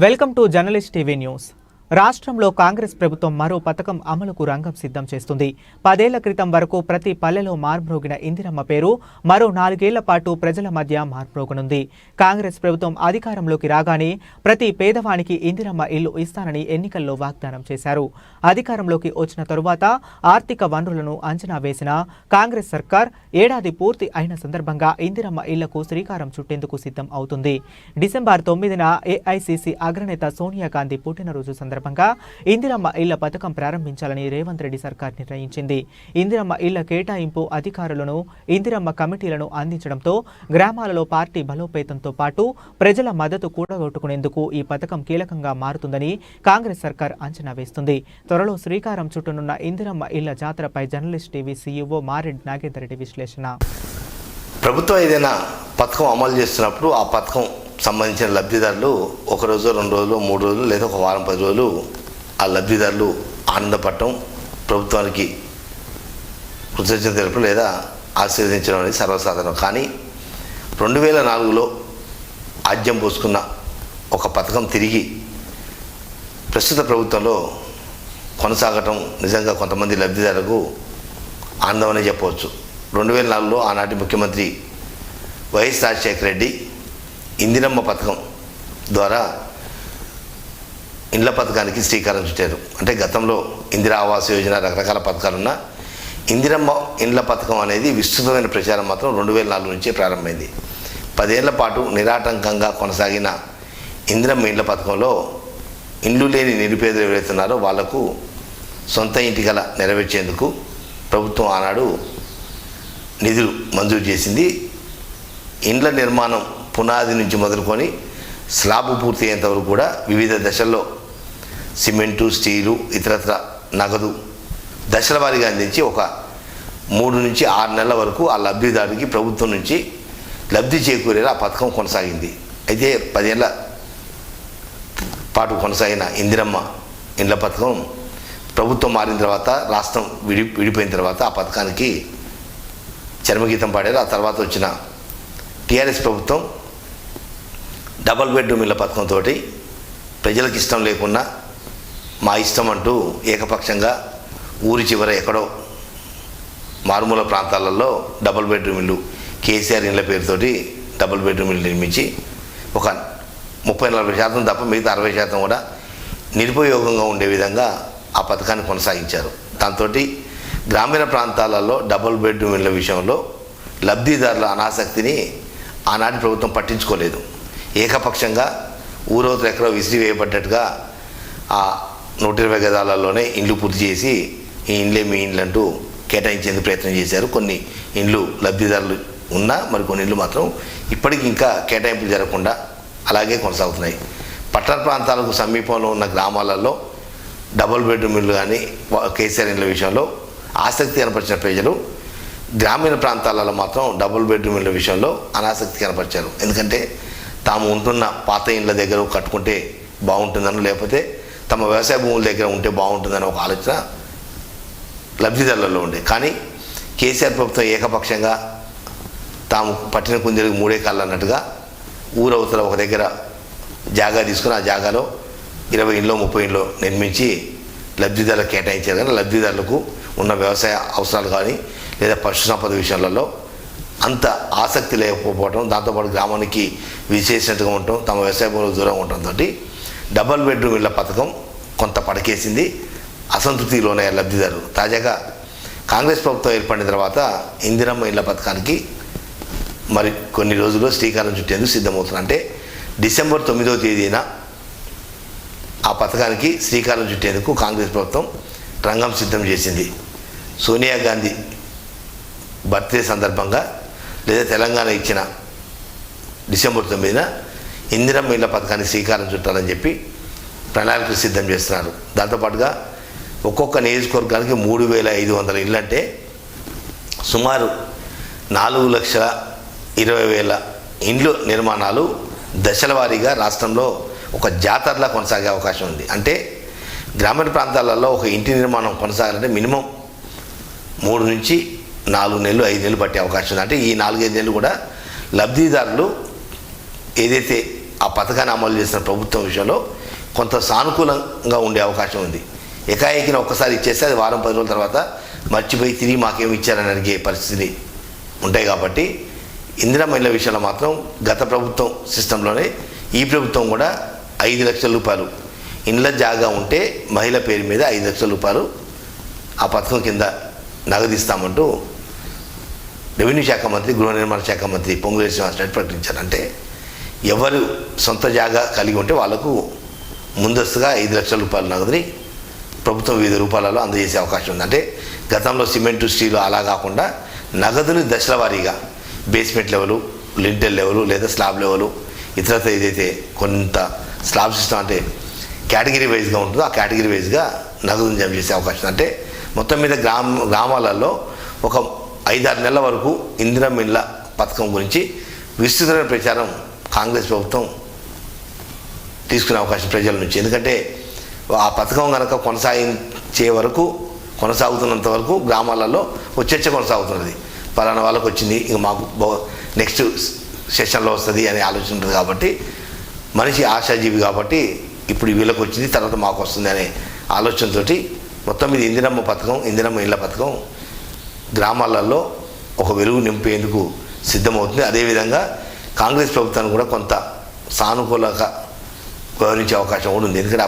Welcome to journalist TV news రాష్ట్రంలో కాంగ్రెస్ ప్రభుత్వం మరో పథకం అమలుకు రంగం సిద్ధం చేస్తుంది. పదేళ్ళ క్రితం వరకు ప్రతి పల్లెలో మార్మ్రోగిన ఇందిరమ్మ పేరు మరో నాలుగేళ్ళ పాటు ప్రజల మధ్య మార్మ్రోగనుంది. కాంగ్రెస్ ప్రభుత్వం అధికారంలోకి రాగానే ప్రతి పేదవానికి ఇందిరమ్మ ఇల్లు ఇస్తానని ఎన్నికల్లో వాగ్దానం చేశారు. అధికారంలోకి వచ్చిన తరువాత ఆర్థిక వనరులను అంచనా వేసిన కాంగ్రెస్ సర్కార్ ఏడాది పూర్తి అయిన సందర్భంగా ఇందిరమ్మ ఇళ్ళకు శ్రీకారం చుట్టేందుకు సిద్ధం అవుతుంది. డిసెంబర్ తొమ్మిదిన ఏఐసిసి అగ్రనేత సోనియా గాంధీ పుట్టినరోజు సందర్భంగా ఇందిరమ్మ ఇళ్ళ పథకం ప్రారంభించాలని రేవంత్ రెడ్డి సర్కార్ నిర్ణయించింది. ఇందిరమ్మ ఇళ్ళ కేటాయింపు అధికారులను ఇందిరమ్మ కమిటీలను అందించడంతో గ్రామాలలో పార్టీ బలోపేతంతో పాటు ప్రజల మద్దతు కూడగొట్టుకునేందుకు ఈ పథకం కీలకంగా మారుతుందని కాంగ్రెస్ సర్కార్ అంచనా వేస్తుంది. త్వరలో శ్రీకారం చుట్టనున్న ఇందిరమ్మ ఇళ్ళ జాతరపై journalist TV CEO Mareddy Nagender Reddy విశ్లేషణ. ప్రభుత్వం ఏదైనా పథకం అమలు చేస్తున్నప్పుడు ఆ పథకం సంబంధించిన లబ్ధిదారులు ఒక రోజు రెండు రోజులు మూడు రోజులు లేదా ఒక వారం పది రోజులు ఆ లబ్ధిదారులు ఆనందపడటం ప్రభుత్వానికి కృతజ్ఞత తెలుపు లేదా ఆశీర్వదించడం అనేది సర్వసాధారణం. కానీ రెండు వేల నాలుగులో ఆద్యం పోసుకున్న ఒక పథకం తిరిగి ప్రస్తుత ప్రభుత్వంలో కొనసాగటం నిజంగా కొంతమంది లబ్ధిదారులకు ఆనందమనే చెప్పవచ్చు. రెండు వేల నాలుగులో ఆనాటి ముఖ్యమంత్రి వైఎస్ రాజశేఖర రెడ్డి ఇందిరమ్మ పథకం ద్వారా ఇండ్ల పథకానికి శ్రీకారం చుట్టారు. అంటే గతంలో ఇందిరా ఆవాస్ యోజన రకరకాల పథకాలున్న ఇందిరమ్మ ఇండ్ల పథకం అనేది విస్తృతమైన ప్రచారం మాత్రం రెండు వేల నాలుగు నుంచే ప్రారంభమైంది. పదేళ్ళ పాటు నిరాటంకంగా కొనసాగిన ఇందిరమ్మ ఇండ్ల పథకంలో ఇండ్లు లేని నిరుపేదలు ఎవరైతున్నారో వాళ్ళకు సొంత ఇంటి కల నెరవేర్చేందుకు ప్రభుత్వం ఆనాడు నిధులు మంజూరు చేసింది. ఇండ్ల నిర్మాణం పునాది నుంచి మొదలుకొని స్లాబ్ పూర్తి అయ్యేంతవరకు కూడా వివిధ దశల్లో సిమెంటు స్టీలు ఇతరత్ర నగదు దశల వారీగా అందించి ఒక మూడు నుంచి ఆరు నెలల వరకు ఆ లబ్ధిదారుడికి ప్రభుత్వం నుంచి లబ్ధి చేకూరేలా ఆ పథకం కొనసాగింది. అయితే పదేళ్ళ పాటు కొనసాగిన ఇందిరమ్మ ఇండ్ల పథకం ప్రభుత్వం మారిన తర్వాత రాష్ట్రం విడి విడిపోయిన తర్వాత ఆ పథకానికి చర్మగీతం పాడారు. ఆ తర్వాత వచ్చిన టీఆర్ఎస్ ప్రభుత్వం డబల్ బెడ్రూమ్ ఇళ్ళ పథకంతో ప్రజలకు ఇష్టం లేకున్నా మా ఇష్టం అంటూ ఏకపక్షంగా ఊరి చివర ఎక్కడో మారుమూల ప్రాంతాలలో డబల్ బెడ్రూమ్ ఇల్లు కేసీఆర్ ఇళ్ళ పేరుతోటి డబుల్ బెడ్రూమ్ ఇల్లు నిర్మించి ఒక ముప్పై నలభై శాతం తప్ప మిగతా అరవై శాతం కూడా నిరుపయోగంగా ఉండే విధంగా ఆ పథకాన్ని కొనసాగించారు. దాంతో గ్రామీణ ప్రాంతాలలో డబుల్ బెడ్రూమ్ ఇళ్ళ విషయంలో లబ్ధిదారుల అనాసక్తిని ఆనాటి ప్రభుత్వం పట్టించుకోలేదు. ఏకపక్షంగా ఊరవతలు ఎక్కడో విసిరి వేయబడ్డట్టుగా ఆ నూట ఇరవై గదాలలోనే ఇండ్లు పూర్తి చేసి ఈ ఇండ్లే మీ ఇండ్లు అంటూ కేటాయించేందుకు ప్రయత్నం చేశారు. కొన్ని ఇండ్లు లబ్ధిదారులు ఉన్నా మరి కొన్ని ఇండ్లు మాత్రం ఇప్పటికి ఇంకా కేటాయింపులు జరగకుండా అలాగే కొనసాగుతున్నాయి. పట్టణ ప్రాంతాలకు సమీపంలో ఉన్న గ్రామాలలో డబుల్ బెడ్రూమ్ ఇల్లు కానీ కేసీఆర్ ఇండ్ల విషయంలో ఆసక్తి కనపరిచిన ప్రజలు గ్రామీణ ప్రాంతాలలో మాత్రం డబుల్ బెడ్రూమ్ ఇళ్ళ విషయంలో అనాసక్తి కనపరిచారు. ఎందుకంటే తాము ఉంటున్న పాత ఇండ్ల దగ్గర కట్టుకుంటే బాగుంటుందని లేకపోతే తమ వ్యవసాయ భూముల దగ్గర ఉంటే బాగుంటుందని ఒక ఆలోచన లబ్ధిదారులలో ఉండే. కానీ కేసీఆర్ ప్రభుత్వం ఏకపక్షంగా తాము పట్టిన కుందేలకు మూడే కాళ్ళు అన్నట్టుగా ఊరవతల ఒక దగ్గర జాగా తీసుకుని ఆ జాగాలో ఇరవై ఇంట్లో ముప్పై ఇంట్లో నిర్మించి లబ్ధిదారులకు కేటాయించారు. కానీ లబ్ధిదారులకు ఉన్న వ్యవసాయ అవసరాలు కానీ లేదా పశు సంపద విషయాలలో అంత ఆసక్తి లేకపోవడం దాంతోపాటు గ్రామానికి విశేషంగా ఉండటం తమ వ్యవసాయ భూములకు దూరంగా ఉండటంతో డబల్ బెడ్రూమ్ ఇళ్ళ పథకం కొంత పడకేసింది. అసంతృప్తిలోనే లబ్ధిదారు తాజాగా కాంగ్రెస్ ప్రభుత్వం ఏర్పడిన తర్వాత ఇందిరమ్మ ఇళ్ళ పథకానికి మరి కొన్ని రోజుల్లో శ్రీకారం చుట్టేందుకు సిద్ధమవుతున్నారు అంటే డిసెంబర్ తొమ్మిదవ తేదీన ఆ పథకానికి శ్రీకారం చుట్టేందుకు కాంగ్రెస్ ప్రభుత్వం రంగం సిద్ధం చేసింది. సోనియా గాంధీ బర్త్డే సందర్భంగా లేదా తెలంగాణ ఇచ్చిన డిసెంబర్ తొమ్మిదిన ఇందిరమ్మ ఇళ్ళ పథకాన్ని శ్రీకారం చుట్టాలని చెప్పి ప్రణాళికలు సిద్ధం చేస్తున్నారు. దాంతోపాటుగా ఒక్కొక్క నియోజకవర్గానికి మూడు వేల ఐదు వందల ఇళ్ళు అంటే సుమారు నాలుగు లక్షల ఇరవై వేల ఇండ్లు నిర్మాణాలు దశల వారీగా రాష్ట్రంలో ఒక జాతరలా కొనసాగే అవకాశం ఉంది. అంటే గ్రామీణ ప్రాంతాలలో ఒక ఇంటి నిర్మాణం కొనసాగాలంటే మినిమం మూడు నుంచి నాలుగు నెలలు ఐదు నెలలు పట్టే అవకాశం ఉంది. అంటే ఈ నాలుగైదు నెలలు కూడా లబ్ధిదారులు ఏదైతే ఆ పథకాన్ని అమలు చేసిన ప్రభుత్వం విషయంలో కొంత సానుకూలంగా ఉండే అవకాశం ఉంది. ఏకాఏకిన ఒక్కసారి ఇచ్చేస్తే అది వారం పది రోజుల తర్వాత మర్చిపోయి తిరిగి మాకేమి ఇచ్చారని అడిగే పరిస్థితి ఉంటాయి కాబట్టి ఇందిరా మహిళ విషయంలో మాత్రం గత ప్రభుత్వం సిస్టంలోనే ఈ ప్రభుత్వం కూడా ఐదు లక్షల రూపాయలు. ఇండ్ల జాగా ఉంటే మహిళ పేరు మీద ఐదు లక్షల రూపాయలు ఆ పథకం కింద నగదిస్తామంటూ రెవెన్యూ శాఖ మంత్రి గృహ నిర్మాణ శాఖ మంత్రి పొంగులేటి శ్రీనివాసరెడ్డి ప్రకటించారు. అంటే ఎవరు సొంత జాగా కలిగి ఉంటే వాళ్ళకు ముందస్తుగా ఐదు లక్షల రూపాయల నగదుని ప్రభుత్వం వివిధ రూపాయలలో అందజేసే అవకాశం ఉంది. అంటే గతంలో సిమెంటు స్టీలు అలా కాకుండా నగదుని దశల వారీగా బేస్మెంట్ లెవెలు లింటెల్ లెవెలు లేదా స్లాబ్ లెవెలు ఇతరత ఏదైతే కొంత స్లాబ్ సిస్టమ్ అంటే కేటగిరీ వైజ్గా ఉంటుందో ఆ కేటగిరీ వైజ్గా నగదుని జమ చేసే అవకాశం అంటే మొత్తం మీద గ్రామ గ్రామాలలో ఒక ఐదారు నెలల వరకు ఇందిరా ఇళ్ళ పథకం గురించి విస్తృతమైన ప్రచారం కాంగ్రెస్ ప్రభుత్వం తీసుకునే అవకాశం ప్రజల నుంచి. ఎందుకంటే ఆ పథకం కనుక కొనసాగించే వరకు కొనసాగుతున్నంత వరకు గ్రామాలలో చర్చ కొనసాగుతున్నది. పలానా వాళ్ళకి వచ్చింది ఇక మాకు నెక్స్ట్ సెషన్లో వస్తుంది అనే ఆలోచన ఉంటుంది కాబట్టి మనిషి ఆశాజీవి కాబట్టి ఇప్పుడు వీళ్ళకి వచ్చింది తర్వాత మాకు వస్తుంది అనే ఆలోచనతోటి మొత్తం మీద ఇందిరమ్మ పథకం ఇందిరమ్మ ఇళ్ళ పథకం గ్రామాలలో ఒక వెలుగు నింపేందుకు సిద్ధమవుతుంది. అదేవిధంగా కాంగ్రెస్ ప్రభుత్వానికి కూడా కొంత సానుకూలంగా వ్యవహరించే అవకాశం కూడా ఉంది. ఎందుకంటే